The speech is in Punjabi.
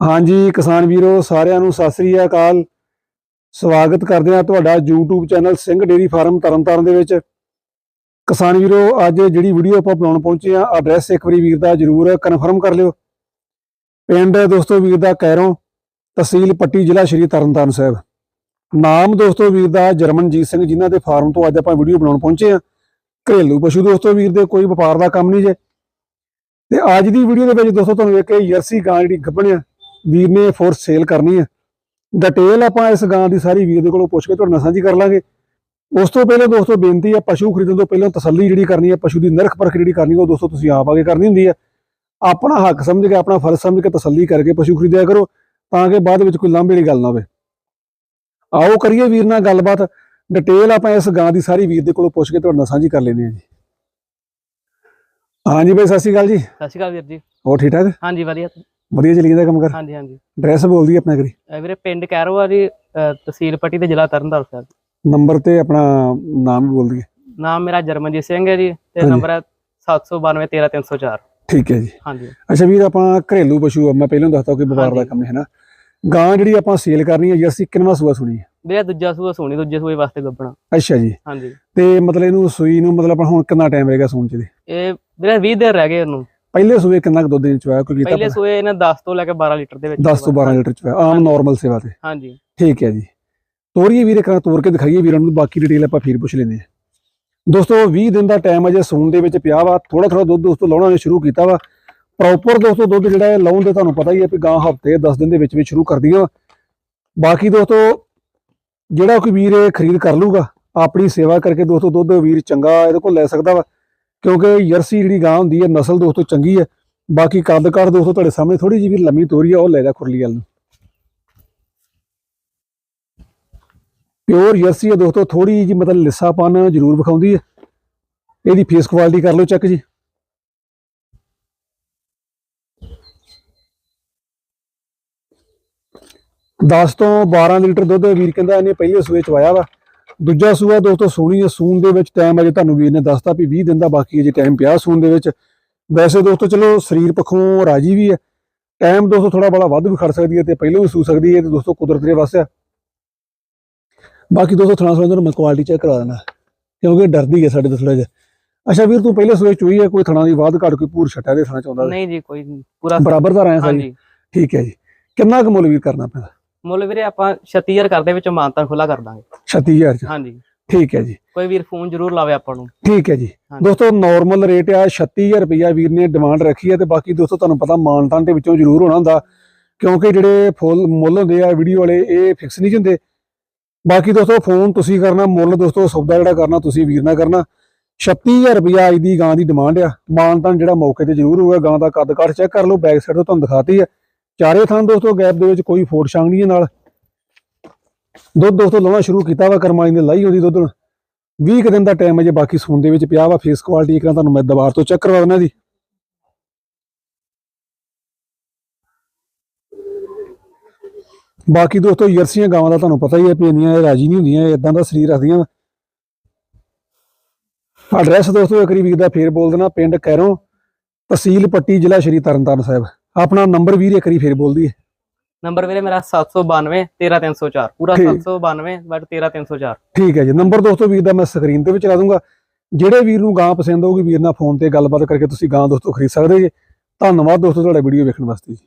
ਹਾਂਜੀ, ਕਿਸਾਨ ਵੀਰੋ, ਸਾਰਿਆਂ ਨੂੰ ਸਤਿ ਸ੍ਰੀ ਅਕਾਲ। ਸਵਾਗਤ ਕਰਦੇ ਹਾਂ ਤੁਹਾਡਾ YouTube channel Singh dairy farm Tarn Taran ਦੇ ਵਿੱਚ। ਕਿਸਾਨ ਵੀਰੋ, ਅੱਜ ਜਿਹੜੀ ਵੀਡੀਓ ਆਪਾਂ ਬਣਾਉਣ ਪਹੁੰਚੇ ਆ ਐਡਰੈਸ ਇੱਕ ਵਾਰੀ ਵੀਰ ਦਾ ਜਰੂਰ ਕਨਫਰਮ ਕਰ ਲਿਓ। ਪਿੰਡ ਦੋਸਤੋ ਵੀਰ ਦਾ ਕੈਰੋਂ, ਤਹਿਸੀਲ ਪੱਟੀ ਜ਼ਿਲ੍ਹਾ ਸ਼੍ਰੀ ਤਰਨਤਾਰਨ ਸਾਹਿਬ। ਨਾਮ ਦੋਸਤੋ ਵੀਰ ਦਾ ਜਰਮਨਜੀਤ ਸਿੰਘ, ਜਿਨ੍ਹਾਂ ਦੇ ਫਾਰਮ ਤੋਂ ਅੱਜ ਆਪਾਂ ਵੀਡੀਓ ਬਣਾਉਣ ਪਹੁੰਚੇ ਆ ਘਰੇਲੂ ਪਸ਼ੂ ਦੋਸਤੋ ਵੀਰ ਦੇ, ਕੋਈ ਵਪਾਰ ਦਾ ਕੰਮ ਨਹੀਂ ਜੇ। ਤੇ ਅੱਜ ਦੀ ਵੀਡੀਓ ਦੇ ਵਿੱਚ ਦੋਸਤੋ ਤੁਹਾਨੂੰ ਇੱਕ ਜਰਸੀ ਗਾਂ ਜਿਹੜੀ ਗੱਭਣ ਆ ਵੀਰ ਨੇ ਫੋਰ ਸੇਲ ਕਰਨੀ ਹੈ। ਡਿਟੇਲ ਆਪਾਂ ਇਸ ਗਾਂ ਦੀ ਸਾਰੀ ਵੀਰ ਦੇ ਕੋਲੋਂ ਪੁੱਛ ਕੇ ਤੁਹਾਡੇ ਨਾਲ ਸਾਂਝੀ ਕਰ ਲਾਂਗੇ। ਉਸ ਤੋਂ ਪਹਿਲਾਂ ਦੋਸਤੋ ਬੇਨਤੀ ਹੈ ਪਸ਼ੂ ਖਰੀਦਣ ਤੋਂ ਪਹਿਲਾਂ ਤਸੱਲੀ ਜਿਹੜੀ ਕਰਨੀ ਹੈ ਪਸ਼ੂ ਦੀ ਨਿਰਖ ਪਰਖ ਜਿਹੜੀ ਕਰਨੀ ਹੈ ਉਹ ਦੋਸਤੋ ਤੁਸੀਂ ਆਪ ਆਗੇ ਕਰਨੀ ਹੁੰਦੀ ਹੈ। ਆਪਣਾ ਹੱਕ ਸਮਝ ਕੇ ਆਪਣਾ ਫਰਜ਼ ਸਮਝ ਕੇ ਤਸੱਲੀ ਕਰਕੇ ਪਸ਼ੂ ਖਰੀਦਿਆ ਕਰੋ ਤਾਂ ਕਿ ਬਾਅਦ ਵਿੱਚ ਕੋਈ ਲਾਂਭੇ ਵਾਲੀ ਗੱਲ ਨਾ ਹੋਵੇ। ਆਓ ਕਰੀਏ ਵੀਰ ਨਾਲ ਗੱਲਬਾਤ। ਡਿਟੇਲ ਆਪਾਂ ਇਸ ਗਾਂ ਦੀ ਸਾਰੀ ਵੀਰ ਦੇ ਕੋਲੋਂ ਪੁੱਛ ਕੇ ਤੁਹਾਡੇ ਨਾਲ ਸਾਂਝੀ ਕਰ ਲੈਂਦੇ ਹਾਂ ਜੀ। ਹਾਂਜੀ ਬਾਈ ਸਤਿ ਸ਼੍ਰੀ ਅਕਾਲ ਜੀ। ਸਤਿ ਸ਼੍ਰੀ ਅਕਾਲ ਵੀਰ ਜੀ। ਹੋਰ ਠੀਕ ਠਾਕ? ਹਾਂਜੀ ਵਧੀਆ। ਵਧੀਆ ਚੱਲੀ ਜਾਂਦਾ ਕੰਮ ਕਰ? ਹਾਂਜੀ ਹਾਂਜੀ। ਐਡਰੈਸ ਬੋਲਦੀ ਆਪਣਾ ਕਰੀ ਵੀਰੇ। ਪਿੰਡ ਕੈਰੋ ਆ ਜੀ ਅਹ ਤਹਿਸੀਲ ਪੱਟੀ ਤੇ ਜ਼ਿਲ੍ਹਾ ਤਰਨਤਾਰਨ ਸਾਹਿਬ। ਨੰਬਰ ਤੇ ਆਪਣਾ ਨਾਮ ਵੀ ਬੋਲ ਦਈਏ ਨਾਮ ਮੇਰਾ ਜਰਮਨਜੀਤ ਸਿੰਘ ਹੈ ਜੀ ਤੇ ਹਾਂਜੀ। ਨੰਬਰ ਹੈ 7921313304 ਠੀਕ ਹੈ ਜੀ। ਹਾਂਜੀ। ਅੱਛਾ ਵੀਰ ਆਪਾਂ ਘਰੇਲੂ ਪਸ਼ੂ ਆ, ਮੈਂ ਪਹਿਲਾਂ ਦੱਸਤਾ ਕਿ ਵਪਾਰ ਦਾ ਹਾਂਜੀ। ਕੰਮ ਹੈ ਨਾ। ਗਾਂ ਜਿਹੜੀ ਆਪਾਂ ਸੇਲ ਕਰਨੀ ਹੈ ਜੀ ਅਸੀਂ ਕਿੰਨਵਾ ਸੂਆ ਸੁਣੀ ਹੈ? ਵੀਰੇ ਦੂਜਾ ਸੂਆ ਸੋਣੀ ਦੂਜੇ ਸੂਏ ਵਾਸਤੇ ਗੱਬਣਾ ਅੱਛਾ ਜੀ। ਹਾਂਜੀ। ਤੇ ਮਤਲਬ ਇਹਨੂੰ ਸੂਈ ਨੂੰ ਮਤਲਬ ਆਪਾਂ ਹੁਣ ਕਿੰਨਾ ਟਾਈਮ ਰਹੇਗਾ ਸੂਣ ਚ ਦੇ ਇਹ ਵੀਰੇ 20 ਦਿਨ ਰਹਿ ਗਏ ਇਹਨੂੰ। ਪਹਿਲੇ ਸੂਏ ਕਿੰਨਾ ਕੁ ਦੁੱਧ ਦੇ ਚ ਆਇਆ ਕੋਈ ਕੀਤਾ ਪਹਿਲੇ ਸੂਏ ਇਹਨੇ 10 ਤੋਂ ਲੈ ਕੇ 12 ਲੀਟਰ ਦੇ ਵਿੱਚ 10 ਤੋਂ 12 ਲੀਟਰ ਚ ਆਇਆ ਆਮ। ਨਾਰਮਲ ਸੇਵਾ ਤੇ। ਹਾਂਜੀ। ਠੀਕ ਹੈ ਜੀ। ਤੋਰੀਏ ਵੀਰੇ ਕਰਾਂ ਤੋਰ ਕੇ ਦਿਖਾਈਏ ਵੀਰਾਂ ਨੂੰ ਬਾਕੀ ਡਿਟੇਲ ਆਪਾਂ ਫਿਰ ਪੁੱਛ ਲੈਂਦੇ ਹਾਂ। ਦੋਸਤੋ 20 ਦਿਨ ਦਾ ਟਾਈਮ ਅਜੇ ਸੂਣ ਦੇ ਵਿੱਚ ਪਿਆ ਵਾ ਥੋੜਾ ਥੋੜਾ ਦੁੱਧ ਦੋਸਤੋ ਲਾਉਣਾ ਨੇ ਸ਼ੁਰੂ ਕੀਤਾ ਵਾ। ਪ੍ਰੋਪਰ ਦੋਸਤੋ ਦੁੱਧ ਜਿਹੜਾ ਹੈ ਲਾਉਣ ਦੇ ਤੁਹਾਨੂੰ ਪਤਾ ਹੀ ਹੈ ਕਿ ਗਾਂ ਹਫ਼ਤੇ 10 ਦਿਨ ਦੇ ਵਿੱਚ ਵਿੱਚ ਸ਼ੁਰੂ ਕਰਦੀਆਂ ਵਾ ਬਾਕੀ ਦੋਸਤੋ ਜਿਹੜਾ ਕੋਈ ਵੀਰ ਖਰੀਦ ਕਰ ਲੂਗਾ ਆਪਣੀ ਸੇਵਾ ਕਰਕੇ ਦੋਸਤੋ ਦੁੱਧ ਵੀਰ ਚੰਗਾ ਇਹਦੇ ਕੋਲ ਲੈ ਸਕਦਾ ਵਾ। ਕਿਉਂਕਿ ਯਰਸੀ ਜਿਹੜੀ ਗਾਂ ਹੁੰਦੀ ਹੈ, ਨਸਲ ਦੋਸਤੋ ਚੰਗੀ ਹੈ, ਬਾਕੀ ਕੱਦ ਕੱਦ ਦੋਸਤੋ ਤੁਹਾਡੇ ਸਾਹਮਣੇ ਥੋੜੀ ਜਿਹੀ ਵੀ ਲੰਮੀ ਤੋਰੀ ਆ, ਉਹ ਲੈ ਜਾ ਖੁਰਲੀ ਵਾਲ ਨੂੰ। ਪਿਓਰ ਜਰਸੀ ਹੈ ਦੋਸਤੋ ਥੋੜੀ ਜਿਹੀ ਮਤਲਬ ਲਿੱਸਾਪਨ ਜ਼ਰੂਰ ਵਿਖਾਉਂਦੀ ਹੈ। ਇਹਦੀ ਫੇਸ ਕੁਆਲਿਟੀ ਕਰ ਲਓ ਚੈੱਕ ਜੀ। ਦਸ ਤੋਂ 12 ਲੀਟਰ ਦੁੱਧ ਵੀਰ ਕਹਿੰਦਾ ਇਹਨੇ ਪਹਿਲੇ ਸੂਏ ਚਵਾਇਆ ਵਾ। ਦੂਜਾ ਸੂਆ ਦੋਸਤੋ ਸੂਣੀ ਹੈ ਸੂਣ ਦੇ ਵਿੱਚ ਟਾਈਮ ਅਜੇ ਤੁਹਾਨੂੰ ਵੀਰ ਨੇ ਦੱਸਤਾ ਵੀ 20 ਦਿਨ ਦਾ ਬਾਕੀ ਅਜੇ ਟਾਈਮ ਪਿਆ ਸੂਣ ਦੇ ਵਿੱਚ। ਵੈਸੇ ਦੋਸਤੋ ਚਲੋ ਸਰੀਰ ਪੱਖੋਂ ਰਾਜੀ ਵੀ ਹੈ। ਟਾਈਮ ਦੋਸਤੋ ਥੋੜਾ ਬੜਾ ਵੱਧ ਵੀ ਖੜ ਸਕਦੀ ਹੈ ਤੇ ਪਹਿਲਾਂ ਵੀ ਸੂ ਸਕਦੀ ਹੈ ਤੇ ਦੋਸਤੋ ਕੁਦਰਤ ਦੇ ਵਾਸਤੇ ਆ। ਬਾਕੀ ਦੋਸਤੋ ਥਣਾ ਸੁਣਨ ਮੈਂ ਕੁਆਲਿਟੀ ਚੈੱਕ ਕਰਾ ਦੇਣਾ ਕਿਉਂਕਿ ਡਰਦੀ ਹੈ ਸਾਡੇ ਤੋਂ ਥੋੜਾ ਜਿਹਾ। ਅੱਛਾ ਵੀਰ ਤੂੰ ਪਹਿਲੇ ਸੂਏ ਚੋਈ ਹੈ ਕੋਈ ਥਣਾ ਦੀ ਬਾਦ ਘੜ ਕੋਈ ਪੂਰ ਛੱਟਾ ਦੇ ਥਣਾ ਚਾਹੁੰਦਾ ਨਹੀਂ ਜੀ ਕੋਈ ਪੂਰਾ ਬਰਾਬਰ ਦਾ ਆਇਆ ਸਾਰੀ ਠੀਕ ਹੈ ਜੀ। ਕਿੰਨਾ ਕੁ ਮੁੱਲ ਵੀਰ ਕਰਨਾ ਪੈਂਦਾ? ਮੁੱਲ ਵੀਰੇ ਆਪਾਂ 36000 ਕਰਦੇ ਵਿੱਚ ਮਾਨਤਾ ਖੁੱਲਾ ਕਰ ਦਾਂਗੇ। 36000 ਚ। ਹਾਂਜੀ। ਠੀਕ ਹੈ ਜੀ। ਕੋਈ ਵੀਰ ਫੋਨ ਜ਼ਰੂਰ ਲਾਵੇ ਆਪਾਂ ਨੂੰ। ਠੀਕ ਹੈ ਜੀ। ਦੋਸਤੋ ਨਾਰਮਲ ਰੇਟ ਆ 36000 ਰੁਪਇਆ ਵੀਰ ਨੇ ਡਿਮਾਂਡ ਰੱਖੀ ਹੈ ਤੇ ਬਾਕੀ ਦੋਸਤੋ ਤੁਹਾਨੂੰ ਪਤਾ ਮਾਨਤਾਨ ਦੇ ਵਿੱਚੋਂ ਜ਼ਰੂਰ ਹੋਣਾ ਹੁੰਦਾ ਕਿਉਂਕਿ ਜਿਹੜੇ ਫੁੱਲ ਮੁੱਲ ਹੁੰਦੇ ਆ ਵੀਡੀਓ ਵਾਲੇ ਇਹ ਫਿਕਸ ਨਹੀਂ ਹੁੰਦੇ। ਬਾਕੀ ਦੋਸਤੋ ਫੋਨ ਤੁਸੀਂ ਕਰਨਾ ਮੁੱਲ ਦੋਸਤੋ ਸੌਦਾ ਜਿਹੜਾ ਕਰਨਾ ਤੁਸੀਂ ਵੀਰ ਨਾਲ ਕਰਨਾ। 36000 ਰੁਪਇਆ ਅੱਜ ਦੀ ਗਾਂ ਦੀ ਡਿਮਾਂਡ ਆ। ਮਾਨਤਾਨ ਜਿਹੜਾ ਮੌਕੇ ਤੇ ਜ਼ਰੂਰ ਹੋਊਗਾ ਗਾਂ ਦਾ ਕੱਦ ਕੱਟ ਚੈੱਕ ਕਰ ਲਓ ਬੈਕ ਸਾਈਡ ਤੋਂ ਤੁਹਾਨੂੰ ਦਿਖਾਤੀ ਹੈ ਚਾਰੇ ਥਾਂ ਦੋਸਤੋ, ਗੈਪ ਦੇ ਵਿੱਚ ਕੋਈ ਫੋਟ ਛਾਂਗ ਨਹੀਂ ਨਾਲ। ਦੁੱਧ ਦੋਸਤੋ, ਲਾਉਣਾ ਸ਼ੁਰੂ ਕੀਤਾ ਵਾ ਕਰਮਾਈ ਨੇ ਲਾਈ ਉਹਦੀ ਦੁੱਧ 20 ਦਿਨ ਦਾ ਟਾਈਮ ਹੈ ਜੇ ਬਾਕੀ ਸੂਨ ਦੇ ਵਿੱਚ ਪਿਆ ਵਾ ਫੇਸ ਕੁਆਲਿਟੀ ਇੱਕ ਤੁਹਾਨੂੰ ਮੈਂ ਦੁਬਾਰ ਤੋਂ ਚੈੱਕ ਕਰਵਾ ਦਿੰਦਾ ਦੀ ਬਾਕੀ ਦੋਸਤੋ ਯਰਸੀਆਂ ਗਾਵਾਂ ਦਾ ਤੁਹਾਨੂੰ ਪਤਾ ਹੀ ਹੈ ਵੀ ਇੰਨੀਆਂ ਇਹ ਰਾਜੀ ਨਹੀਂ ਹੁੰਦੀਆਂ ਇਦਾਂ ਦਾ ਸਰੀਰ ਰੱਖਦੀਆਂ ਐਡਰੈਸ ਦੋਸਤੋ, ਇੱਕ ਵਾਰੀ ਵੀਰ ਦਾ ਫੇਰ ਬੋਲ ਦੇਣਾ, ਪਿੰਡ ਕੈਰੋਂ, ਤਹਿਸੀਲ ਪੱਟੀ, ਜ਼ਿਲ੍ਹਾ ਸ਼੍ਰੀ ਤਰਨਤਾਰਨ ਸਾਹਿਬ। ਆਪਣਾ ਨੰਬਰ ਵੀਰ ਇੱਕ ਵਾਰੀ ਫੇਰ ਬੋਲ ਦਈਏ। ਨੰਬਰ ਵੀਰੇ ਮੇਰਾ 792 13304 ਪੂਰਾ ਠੀਕ। 792 ਬਟ 13304 ਠੀਕ ਹੈ ਜੀ। ਨੰਬਰ ਦੋਸਤੋ ਵੀਰ ਦਾ ਮੈਂ ਸਕਰੀਨ ਤੇ ਵੀ ਚਲਾ ਦੂੰਗਾ। ਜਿਹੜੇ ਵੀਰ ਨੂੰ ਗਾਂ ਪਸੰਦ ਆਊਗੀ ਵੀਰ ਨਾਲ ਫੋਨ ਤੇ ਗੱਲਬਾਤ ਕਰਕੇ ਤੁਸੀਂ ਗਾਂ ਦੋਸਤੋ ਖਰੀਦ ਸਕਦੇ ਜੀ। ਧੰਨਵਾਦ ਦੋਸਤੋ ਤੁਹਾਡਾ ਵੀਡੀਓ ਵੇਖਣ ਵਾਸਤੇ ਜੀ।